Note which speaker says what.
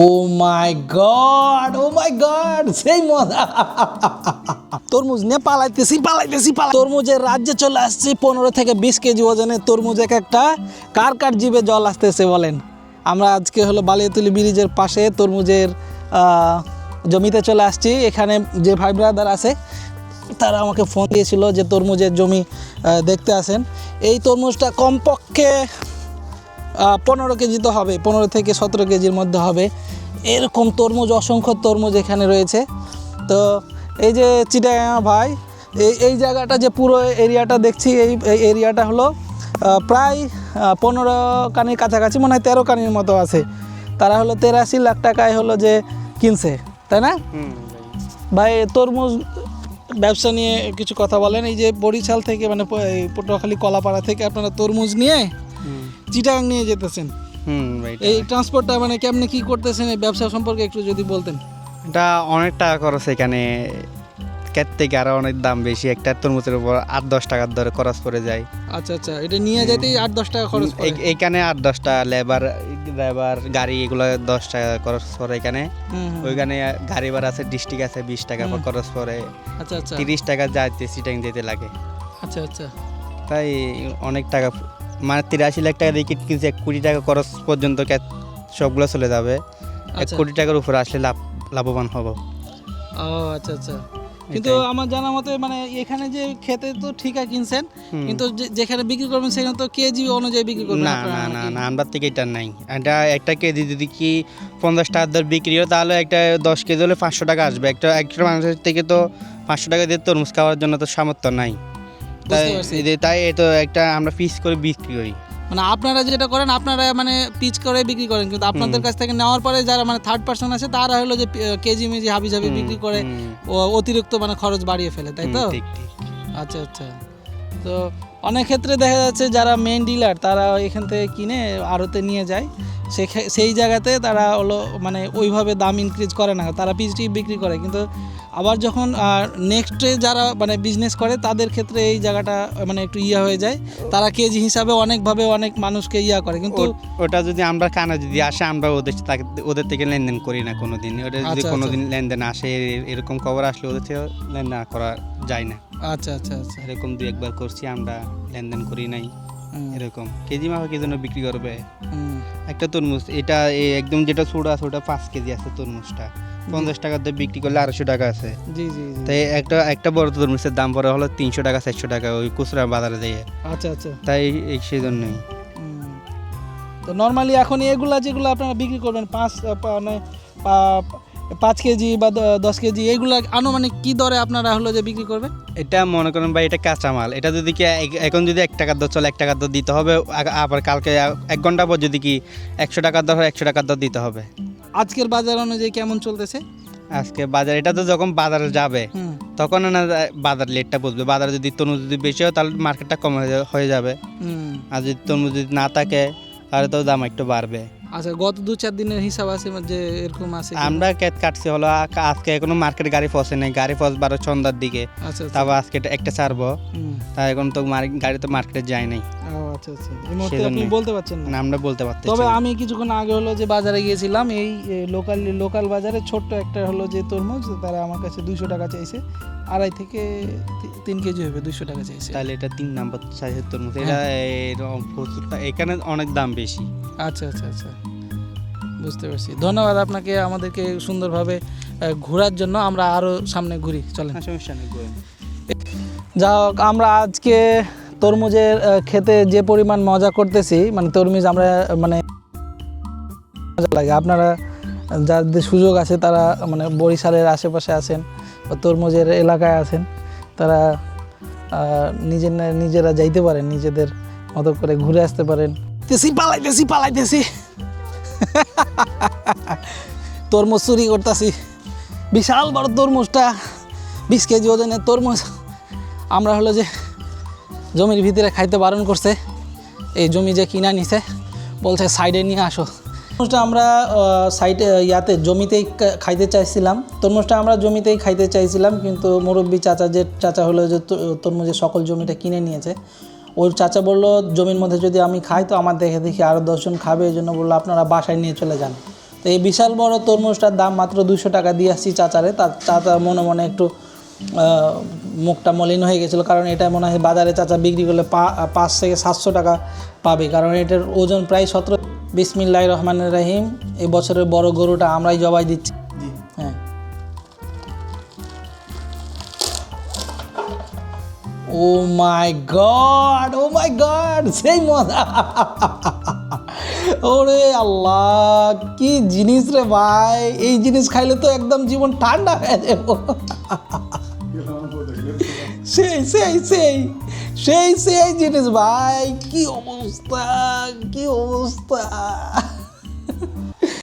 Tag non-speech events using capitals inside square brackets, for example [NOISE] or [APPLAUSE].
Speaker 1: ও মাই god ও মাই god সেই মজা। তরমুজ নিয়ে পালাইতেছি পালাইতেছি, পালাই তরমুজের রাজ্যে চলে আসছি পনেরো থেকে বিশ কেজি ওজনের তরমুজ এক একটা। কার কার জিভে জল আসতেছে বলেন? আমরা আজকে হলো বালিয়াতুলি ব্রিজের পাশে তরমুজের জমিতে চলে আসছি। এখানে যে ভাই ব্রাদার আছে, তারা আমাকে ফোন দিয়েছিল যে তরমুজের জমি দেখতে আসেন। এই তরমুজটা কমপক্ষে পনেরো কেজি তো হবে পনেরো থেকে সতেরো কেজির মধ্যে হবে। এরকম তরমুজ অসংখ্য তরমুজ এখানে রয়েছে। তো এই যে চিটাগাঙা ভাই এই এই জায়গাটা যে পুরো এরিয়াটা দেখছি এই এই এরিয়াটা হলো প্রায় পনেরো কানির কাছাকাছি মনে হয় তেরো কানির মতো আছে। তারা হলো তেরাশি লাখ টাকায় হলো যে কিনছে তাই না? ভাই তরমুজ ব্যবসা নিয়ে কিছু কথা বলেন। এই যে বরিশাল থেকে মানে পটুয়াখালী কলাপাড়া থেকে আপনারা তরমুজ নিয়ে চিটাগাং নিয়ে যেতেছেন।
Speaker 2: হুম
Speaker 1: এই ট্রান্সপোর্টটা মানে কেমনে কি করতেছেন? এই ব্যবসা সম্পর্কে একটু যদি বলতেন।
Speaker 2: এটা অনেক টাকা খরচ এখানে। ক্ষেত থেকে আরও অনেক দাম বেশি। একটা তরমুজের উপর আট দশ টাকার দরে খরচ পড়ে যায়।
Speaker 1: আচ্ছা আচ্ছা এটা নিয়ে যেতেই আট দশ টাকা খরচ
Speaker 2: এইখানে আট দশটা লেবার ড্রাইভার গাড়ি এগুলো দশ টাকা খরচ পড়ে এখানে। ওইখানে গাড়ি ভাড়া আছে ডিস্ট্রিক্ট আছে বিশ টাকা খরচ পড়ে।
Speaker 1: আচ্ছা আচ্ছা।
Speaker 2: তিরিশ টাকা যাইতে সিটাং যেতে লাগে।
Speaker 1: আচ্ছা আচ্ছা।
Speaker 2: তাই অনেক টাকা মানে তিরাশি লাখ টাকা দিয়ে কিট কিনছে এক কোটি টাকা খরচ পর্যন্ত সবগুলো চলে যাবে। এক
Speaker 1: আচ্ছা।
Speaker 2: কোটি টাকার উপরে আসলে লাভ লাভবান হব।
Speaker 1: ও আচ্ছা আচ্ছা। কিন্তু আমার জানা মতে মানে এখানে যে খেতে তো ঠিক আছে কিনছেন কিন্তু যেখানে বিক্রি করবেন সেখানে তো কেজি অনুযায়ী বিক্রি করবেন
Speaker 2: না না না না আমরা থেকে এটা নাই। এটা একটা কেজি যদি কি পঞ্চাশ টাকার দর বিক্রি হয় তাহলে একটা দশ কেজি হলে পাঁচশো টাকা আসবে। একটা একটা মানুষের থেকে তো পাঁচশো টাকা দিয়ে তরমুজ খাওয়ার জন্য তো সামর্থ্য নাই। তাই তাই তো একটা আমরা পিস করে বিক্রি করি।
Speaker 1: মানে আপনারা যেটা করেন আপনারা মানে পিচ করে বিক্রি করেন কিন্তু আপনাদের কাছ থেকে নেওয়ার পরে যারা মানে থার্ড পার্সন আছে তারা হলো যে কেজি মেজি হাবি জাবি বিক্রি করে অতিরিক্ত মানে খরচ বাড়িয়ে ফেলে তাই তো? আচ্ছা আচ্ছা। তো অনেক ক্ষেত্রে দেখা যাচ্ছে যারা মেন ডিলার তারা এখান থেকে কিনে আড়তে নিয়ে যায়। সেই জায়গাতে তারা হলো মানে ওইভাবে দাম ইনক্রিজ করে না। তারা পিচটি বিক্রি করে। কিন্তু আবার যখন নেক্সটে যারা মানে বিজনেস করে তাদের ক্ষেত্রে এই জায়গাটা মানে একটু ইয়া হয়ে যায়। তারা কেজি হিসাবে অনেকভাবে অনেক মানুষকে ইয়া করে। কিন্তু
Speaker 2: ওটা যদি আমরা কানা যদি আসে আমরা ওদের ওদের থেকে লেনদেন করি না কোনোদিন। ওটা যদি
Speaker 1: আচ্ছা,
Speaker 2: কোনোদিন লেনদেন আসে এরকম খবর আসলে ওদের থেকে লেনদেন করা যায় না।
Speaker 1: আচ্ছা আচ্ছা আচ্ছা।
Speaker 2: এরকম দু একবার করছি আমরা লেনদেন করি নাই। এরকম। কেজি মাফে কি জন্য বিক্রি করবে? একটা তরমুজ এটা একদম যেটা ছোট আছে ওটা পাঁচ কেজি আছে তরমুজটা। পঞ্চাশ টাকা দিয়ে বিক্রি করলে আড়াইশো টাকা আছে।
Speaker 1: জি জি
Speaker 2: তাই একটা একটা বড় তরমুজের দাম পড়ে হলো তিনশো টাকা চারশো টাকা ওই খুচরা বাজারে দিয়ে
Speaker 1: আচ্ছা আচ্ছা।
Speaker 2: তাই এই সেই জন্যই
Speaker 1: তো নর্মালি এখন এগুলা যেগুলো আপনারা বিক্রি করবেন পাঁচ মানে পাঁচ কেজি বা দশ কেজি এগুলা আনুমানিক কি দরে আপনারা হলো যে বিক্রি করবেন
Speaker 2: এটা মনে করেন ভাই এটা কাঁচামাল এটা যদি কি এখন যদি এক টাকার দর চলে এক টাকার দর দিতে হবে আবার কালকে এক ঘণ্টা পর যদি কি একশো টাকার দর হয় একশো টাকার দর দিতে হবে।
Speaker 1: আজকের বাজার অনুযায়ী কেমন চলতেছে?
Speaker 2: আজকে বাজার এটা তো যখন বাজারে যাবে তখন না বাজার লেটটা বুঝবে। বাজারে যদি তরমুজ যদি বেশি হয় তাহলে মার্কেটটা কম হয়ে হয়ে যাবে আর যদি তরমুজ যদি না থাকে তাহলে তো দাম একটু বাড়বে।
Speaker 1: আচ্ছা গত দু চার দিনের হিসাব আছে যে এরকম আছে
Speaker 2: আমরা কেট কাটছি হলো আজকে এখনও মার্কেট গাড়ি পৌঁছে নাই গাড়ি পৌঁছবার সন্ধ্যার দিকে।
Speaker 1: আচ্ছা আচ্ছা।
Speaker 2: তারপর আজকে একটা ছাড়বো। তা এখন তো গাড়ি তো মার্কেটে যায় নাই।
Speaker 1: আচ্ছা আচ্ছা। এই মুহূর্তে আপনি। বলতে পারছেন না।
Speaker 2: আমরা বলতে পারতেছি
Speaker 1: তবে আমি কিছুক্ষণ আগে হলো যে বাজারে গিয়েছিলাম এই লোকাল লোকাল বাজারে ছোট্ট একটা হলো যে তরমুজ তারা আমার কাছে দুইশো টাকা চাইছে। আড়াই থেকে তিন কেজি হবে দুইশো টাকা চাইছে।
Speaker 2: তাহলে এটা তিন নাম্বার সাইজের তরমুজ। এটা এরকম প্রচুর টা- এখানে অনেক দাম বেশি।
Speaker 1: আচ্ছা আচ্ছা আচ্ছা। বুঝতে পারছি। ধন্যবাদ আপনাকে আমাদেরকে সুন্দরভাবে ঘোরার জন্য। আমরা আরও সামনে ঘুরি। চলেন।
Speaker 2: হ্যাঁ, সমস্যা নেই
Speaker 1: যা হোক আমরা আজকে তরমুজের খেতে যে পরিমাণ মজা করতেছি মানে তরমুজ আমরা মানে মজা লাগে। আপনারা যাদের সুযোগ আছে, তারা মানে বরিশালের আশেপাশে আছেন বা তরমুজের এলাকায় আছেন, তারা নিজের নিজেরা যাইতে পারেন, নিজেদের মতো করে ঘুরে আসতে পারেন। পালাইতেছি পালাইতেছি। [LAUGHS] তরমুজ চুরি করতেছি। বিশাল বড় তরমুজটা, বিশ কেজি ওজনের তরমুজ। আমরা হলো যে জমির ভিতরে খাইতে বারণ করছে। এই জমি যে কিনা নিছে, বলছে সাইডে নিয়ে আসো। তরমুজটা আমরা সাইডে ইয়াতে জমিতেই খাইতে চাইছিলাম। তরমুজটা আমরা জমিতেই খাইতে চাইছিলাম, কিন্তু মুরব্বী চাচা যে, চাচা হলো যে তরমুজের সকল জমিটা কিনে নিয়েছে। ওর চাচা বলল, জমির মধ্যে যদি আমি খাই, তো আমার দেখে দেখি আরও দশজন খাবে। এই জন্য বলল, আপনারা বাসায় নিয়ে চলে যান। তো এই বিশাল বড় তরমুজটার দাম মাত্র দুশো টাকা দিয়ে আসছি চাচারে। তার চাচা মনে মনে একটু মুখটা মলিন হয়ে গেছিল। কারণ এটা মনে হয় বাজারে চাচা বিক্রি করলে পা- পাঁচ থেকে সাতশো টাকা পাবে। কারণ এটার ওজন প্রায় সতেরো বিসমিল্লাহ রহমানের রাহিম। এই বছরের বড় গরুটা আমরাই জবাই দিচ্ছি। হ্যাঁ। ও মাই গড ও মাই গড সেই মজা। [LAUGHS] ওরে আল্লাহ কি জিনিস রে ভাই। এই জিনিস খাইলে তো একদম জীবন ঠান্ডা হয়ে যাব। [LAUGHS] সেই সেই সেই সেই সেই জিনিস ভাই কি অবস্থা কি অবস্থা?